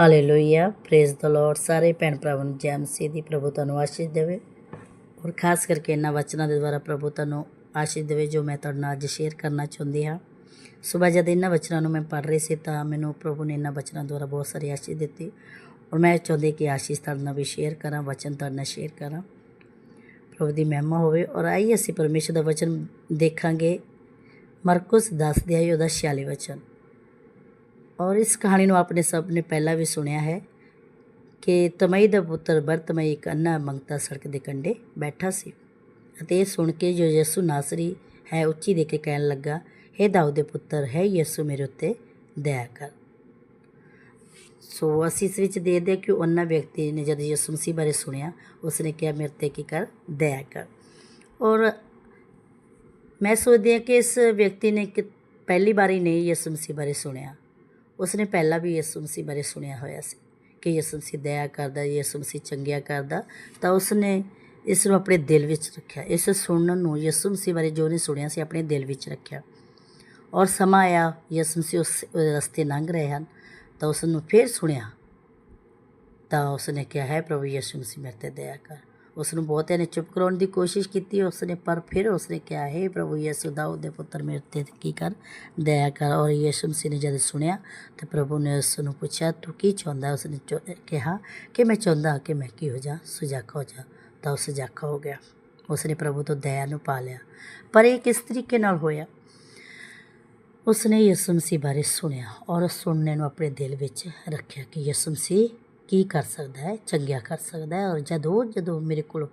Hallelujah praise the Lord ਸਾਰੇ ਭੈਣ ਭਰਾਵਾਂ ਨੂੰ ਜੈ ਮਸੀਹ ਦੀ ਪ੍ਰਭੂ ਤੁਹਾਨੂੰ ਆਸ਼ੀਸ਼ ਦੇਵੇ। ਔਰ ਖਾਸ ਕਰਕੇ ਇਹਨਾਂ ਵਚਨਾਂ ਦੇ ਦੁਆਰਾ ਪ੍ਰਭੂ ਤੁਹਾਨੂੰ ਆਸ਼ੀਸ਼ ਦੇਵੇ, ਜੋ ਮੈਂ ਤੁਹਾਡੇ ਨਾਲ ਅੱਜ ਸ਼ੇਅਰ ਕਰਨਾ ਚਾਹੁੰਦੀ ਹਾਂ। ਸਵੇਰ ਜਦ ਇਹਨਾਂ ਵਚਨਾਂ ਨੂੰ ਮੈਂ ਪੜ੍ਹ ਰਹੀ ਸੀ, ਤਾਂ ਮੈਨੂੰ ਪ੍ਰਭੂ ਨੇ ਇਹਨਾਂ ਵਚਨਾਂ ਦੁਆਰਾ ਬਹੁਤ ਸਾਰੀ ਆਸ਼ੀਸ਼ ਦਿੱਤੀ। ਔਰ ਮੈਂ ਚਾਹੁੰਦੀ ਕਿ ਆਸ਼ੀਸ਼ ਤੁਹਾਡੇ ਨਾਲ ਵੀ ਸ਼ੇਅਰ ਕਰਾਂ, ਵਚਨ ਤੁਹਾਡੇ ਨਾਲ ਸ਼ੇਅਰ ਕਰਾਂ। ਪ੍ਰਭੂ ਦੀ ਮਹਿਮਾ ਹੋਵੇ। ਔਰ ਆਈ ਅਸੀਂ ਪਰਮੇਸ਼ਰ ਦਾ ਵਚਨ ਦੇਖਾਂਗੇ। ਮਰਕਸ 10 ਦੇ ਆਈ ਉਹਦਾ 46 ਵਚਨ। ਔਰ ਇਸ ਕਹਾਣੀ ਨੂੰ ਆਪਣੇ ਸਭ ਨੇ ਪਹਿਲਾਂ ਵੀ ਸੁਣਿਆ ਹੈ ਕਿ ਤਮਈ ਦਾ ਪੁੱਤਰ ਬਰਤਮਈ ਇੱਕ ਅੰਨਾ ਮੰਗਤਾ ਸੜਕ ਦੇ ਕੰਢੇ ਬੈਠਾ ਸੀ ਅਤੇ ਇਹ ਸੁਣ ਕੇ ਜੋ ਯਿਸੂ ਨਾਸਰੀ ਹੈ ਉੱਚੀ ਦੇ ਕੇ ਕਹਿਣ ਲੱਗਾ हे ਦਾਊਦ ਦੇ ਪੁੱਤਰ, ਹੈ ਯਿਸੂ ਮੇਰੇ ਉੱਤੇ ਦਇਆ ਕਰ। ਸੋ ਅਸੀਂ ਇਸ ਵਿੱਚ ਦੇਖਦੇ ਹਾਂ ਕਿ ਉਹਨਾਂ ਵਿਅਕਤੀ ਨੇ ਜਦ ਯਿਸੂ ਮਸੀਹ ਬਾਰੇ ਸੁਣਿਆ, ਉਸਨੇ ਕਿਹਾ, ਮੇਰੇ ਤੇ ਕੀ ਕਰ? ਦਇਆ ਕਰ। ਔਰ ਮੈਂ ਸੋਚਦੀ ਹਾਂ ਕਿ ਇਸ ਵਿਅਕਤੀ ਨੇ ਕਿ ਪਹਿਲੀ ਵਾਰੀ ਨਹੀਂ ਯਿਸੂ ਮਸੀਹ ਬਾਰੇ ਸੁਣਿਆ। ਉਸਨੇ ਪਹਿਲਾਂ ਵੀ ਯਿਸੂ ਮਸੀਹ ਬਾਰੇ ਸੁਣਿਆ ਹੋਇਆ ਸੀ ਕਿ ਯਿਸੂ ਮਸੀਹ ਦਇਆ ਕਰਦਾ, ਯਿਸੂ ਮਸੀਹ ਚੰਗਿਆ ਕਰਦਾ, ਤਾਂ ਉਸਨੇ ਇਸ ਨੂੰ ਆਪਣੇ ਦਿਲ ਵਿੱਚ ਰੱਖਿਆ। ਇਸ ਸੁਣਨ ਨੂੰ ਯਿਸੂ ਮਸੀਹ ਬਾਰੇ ਜੋ ਨੇ ਸੁਣਿਆ ਸੀ, ਆਪਣੇ ਦਿਲ ਵਿੱਚ ਰੱਖਿਆ। ਔਰ ਸਮਾਂ ਆਇਆ, ਯਿਸੂ ਮਸੀਹ ਉਸ ਰਸਤੇ ਲੰਘ ਰਹੇ ਹਨ, ਤਾਂ ਉਸ ਨੂੰ ਫਿਰ ਸੁਣਿਆ। ਤਾਂ ਉਸਨੇ ਕਿਹਾ, ਹੈ ਪ੍ਰਭੂ ਯਿਸੂ ਮਸੀਹ ਮੇਰੇ ਤੇ ਦਇਆ ਕਰ। ਉਸ ਨੂੰ ਬਹੁਤਿਆਂ ਨੇ ਚੁੱਪ ਕਰਾਉਣ ਦੀ ਕੋਸ਼ਿਸ਼ ਕੀਤੀ। ਉਸ ਨੇ ਪਰ ਫਿਰ ਉਸਨੇ ਕਿਹਾ, ਹੈ ਪ੍ਰਭੂ ਯਿਸੂ, ਦਾਊਦ ਦੇ ਪੁੱਤਰ ਮੇਰੇ ਤੇ ਕੀ ਕਰ? ਦਇਆ ਕਰ। ਔਰ ਯਿਸੂ ਮਸੀਹ ਨੇ ਜਦ ਸੁਣਿਆ, ਤਾਂ ਪ੍ਰਭੂ ਨੇ ਉਸ ਨੂੰ ਪੁੱਛਿਆ, ਤੂੰ ਕੀ ਚਾਹੁੰਦਾ? ਉਸਨੇ ਚੋ- ਕਿਹਾ, ਕਿ ਮੈਂ ਚਾਹੁੰਦਾ ਕਿ ਮੈਂ ਕੀ ਹੋ ਜਾ? ਸੁਜਾਖਾ ਹੋ ਜਾ। ਤਾਂ ਉਹ ਸੁਜਾਖਾ ਹੋ ਗਿਆ। ਉਸਨੇ ਪ੍ਰਭੂ ਤੋਂ ਦਇਆ ਨੂੰ ਪਾ ਲਿਆ। ਪਰ ਇਹ ਕਿਸ ਤਰੀਕੇ ਨਾਲ ਹੋਇਆ? ਉਸਨੇ ਯਿਸੂ ਮਸੀਹ ਬਾਰੇ ਸੁਣਿਆ ਔਰ ਉਸ ਸੁਣਨੇ ਨੂੰ ਆਪਣੇ ਦਿਲ ਵਿੱਚ ਰੱਖਿਆ ਕਿ ਯਿਸੂ ਮਸੀਹ ਕੀ ਕਰ ਸਕਦਾ ਹੈ, ਚੰਗਿਆ ਕਰ ਸਕਦਾ ਹੈ ਔਰ ਜਦੋਂ ਜਦੋਂ ਮੇਰੇ ਕੋਲ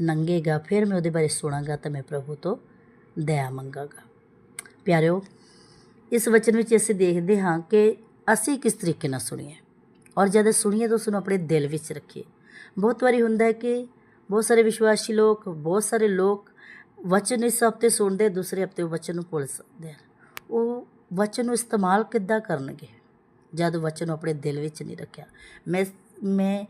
ਲੰਘੇਗਾ ਫਿਰ ਮੈਂ ਉਹਦੇ ਬਾਰੇ ਸੁਣਾਂਗਾ ਤਾਂ ਮੈਂ ਪ੍ਰਭੂ ਤੋਂ ਦਇਆ ਮੰਗਾਂਗਾ। ਪਿਆਰਿਓ, ਇਸ ਵਚਨ ਵਿੱਚ ਅਸੀਂ ਦੇਖਦੇ ਹਾਂ ਕਿ ਅਸੀਂ ਕਿਸ ਤਰੀਕੇ ਨਾਲ ਸੁਣੀਏ ਔਰ ਜਦ ਸੁਣੀਏ ਤਾਂ ਉਸ ਨੂੰ ਆਪਣੇ ਦਿਲ ਵਿੱਚ ਰੱਖੀਏ। ਬਹੁਤ ਵਾਰੀ ਹੁੰਦਾ ਹੈ ਕਿ ਬਹੁਤ ਸਾਰੇ ਵਿਸ਼ਵਾਸੀ ਲੋਕ, ਬਹੁਤ ਸਾਰੇ ਲੋਕ ਵਚਨ ਇਸ ਹਫ਼ਤੇ ਸੁਣਦੇ, ਦੂਸਰੇ ਹਫ਼ਤੇ ਉਹ ਵਚਨ ਨੂੰ ਭੁੱਲ ਸਕਦੇ ਹਨ। ਉਹ ਵਚਨ ਨੂੰ ਇਸਤੇਮਾਲ ਕਿੱਦਾਂ ਕਰਨਗੇ? ਜਦ ਵਚਨ ਨੂੰ ਆਪਣੇ ਦਿਲ ਵਿੱਚ ਨਹੀਂ ਰੱਖਿਆ। ਮੈਂ ਮੈਂ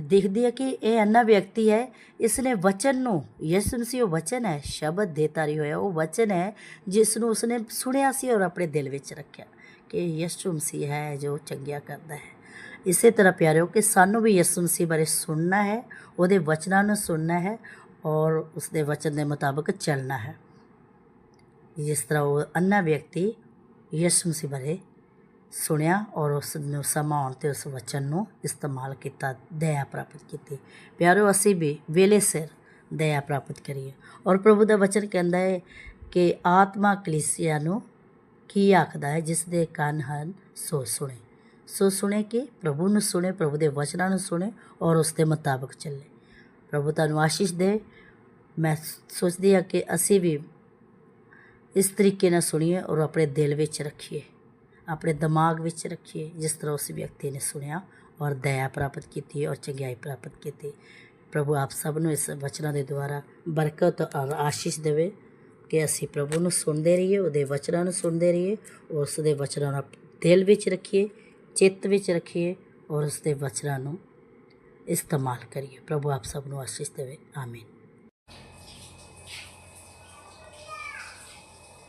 ਦੇਖਦੀ ਹਾਂ ਕਿ ਇਹ ਅੰਨਾ ਵਿਅਕਤੀ ਹੈ ਇਸ ਨੇ ਵਚਨ ਨੂੰ, ਯਿਸੂ ਮਸੀਹ ਉਹ ਵਚਨ ਹੈ, ਸ਼ਬਦ ਦੇ ਤਾਰੀ ਹੋਇਆ, ਉਹ ਵਚਨ ਹੈ ਜਿਸ ਨੂੰ ਉਸਨੇ ਸੁਣਿਆ ਸੀ ਔਰ ਆਪਣੇ ਦਿਲ ਵਿੱਚ ਰੱਖਿਆ ਕਿ ਯਿਸੂ ਮਸੀਹ ਹੈ ਜੋ ਚੰਗਿਆ ਕਰਦਾ ਹੈ। ਇਸੇ ਤਰ੍ਹਾਂ ਪਿਆਰਿਓ ਕਿ ਸਾਨੂੰ ਵੀ ਯਿਸੂ ਮਸੀਹ ਬਾਰੇ ਸੁਣਨਾ ਹੈ, ਉਹਦੇ ਵਚਨਾਂ ਨੂੰ ਸੁਣਨਾ ਹੈ ਔਰ ਉਸਦੇ ਵਚਨ ਦੇ ਮੁਤਾਬਕ ਚੱਲਣਾ ਹੈ। ਜਿਸ ਤਰ੍ਹਾਂ ਉਹ ਅੰਨਾ ਵਿਅਕਤੀ ਯਿਸੂ ਮਸੀਹ ਬਾਰੇ ਸੁਣਿਆ ਔਰ ਉਸ ਨੂੰ ਸਮਾਂ ਆਉਣ ਤੇ ਉਸ ਵਚਨ ਨੂੰ ਇਸਤੇਮਾਲ ਕੀਤਾ, ਦਇਆ ਪ੍ਰਾਪਤ ਕੀਤੀ। ਪਿਆਰੋ, ਅਸੀਂ ਵੀ ਵੇਲੇ ਸਿਰ ਦਇਆ ਪ੍ਰਾਪਤ ਕਰੀਏ। ਔਰ ਪ੍ਰਭੂ ਦਾ ਵਚਨ ਕਹਿੰਦਾ ਹੈ ਕਿ ਆਤਮਾ ਕਲੀਸਿਆ ਨੂੰ ਕੀ ਆਖਦਾ ਹੈ? ਜਿਸ ਦੇ ਕੰਨ ਹਨ, ਸੋ ਸੁਣੇ। ਸੋ ਸੁਣੇ ਕਿ ਪ੍ਰਭੂ ਨੂੰ ਸੁਣੇ, ਪ੍ਰਭੂ ਦੇ ਵਚਨਾਂ ਨੂੰ ਸੁਣੇ ਔਰ ਉਸ ਦੇ ਮੁਤਾਬਕ ਚੱਲੇ। ਪ੍ਰਭੂ ਤੁਹਾਨੂੰ ਆਸ਼ੀਸ਼ ਦੇ। ਮੈਂ ਸੋਚਦੀ ਹਾਂ ਕਿ ਅਸੀਂ ਵੀ ਇਸ ਤਰੀਕੇ ਨਾਲ ਸੁਣੀਏ ਔਰ ਆਪਣੇ ਦਿਲ ਵਿੱਚ ਰੱਖੀਏ। ਆਪਣੇ ਦਿਮਾਗ ਵਿੱਚ ਰੱਖੀਏ, ਜਿਸ ਤਰ੍ਹਾਂ ਉਸ ਵਿਅਕਤੀ ਨੇ ਸੁਣਿਆ ਔਰ ਦਇਆ ਪ੍ਰਾਪਤ ਕੀਤੀ ਔਰ ਚੰਗਿਆਈ ਪ੍ਰਾਪਤ ਕੀਤੀ। ਪ੍ਰਭੂ ਆਪ ਸਭ ਨੂੰ ਇਸ ਵਚਨਾਂ ਦੇ ਦੁਆਰਾ ਬਰਕਤ ਔਰ ਆਸ਼ੀਸ਼ ਦੇਵੇ ਕਿ ਅਸੀਂ ਪ੍ਰਭੂ ਨੂੰ ਸੁਣਦੇ ਰਹੀਏ, ਉਹਦੇ ਵਚਨਾਂ ਨੂੰ ਸੁਣਦੇ ਰਹੀਏ ਔਰ ਉਸ ਦੇ ਵਚਨਾਂ ਨੂੰ ਦਿਲ ਵਿੱਚ ਰੱਖੀਏ, ਚਿੱਤ ਵਿੱਚ ਰੱਖੀਏ ਔਰ ਉਸ ਦੇ ਵਚਨਾਂ ਨੂੰ ਇਸਤੇਮਾਲ ਕਰੀਏ। ਪ੍ਰਭੂ ਆਪ ਸਭ ਨੂੰ ਆਸ਼ੀਸ਼ ਦੇਵੇ। ਆਮੀਨ।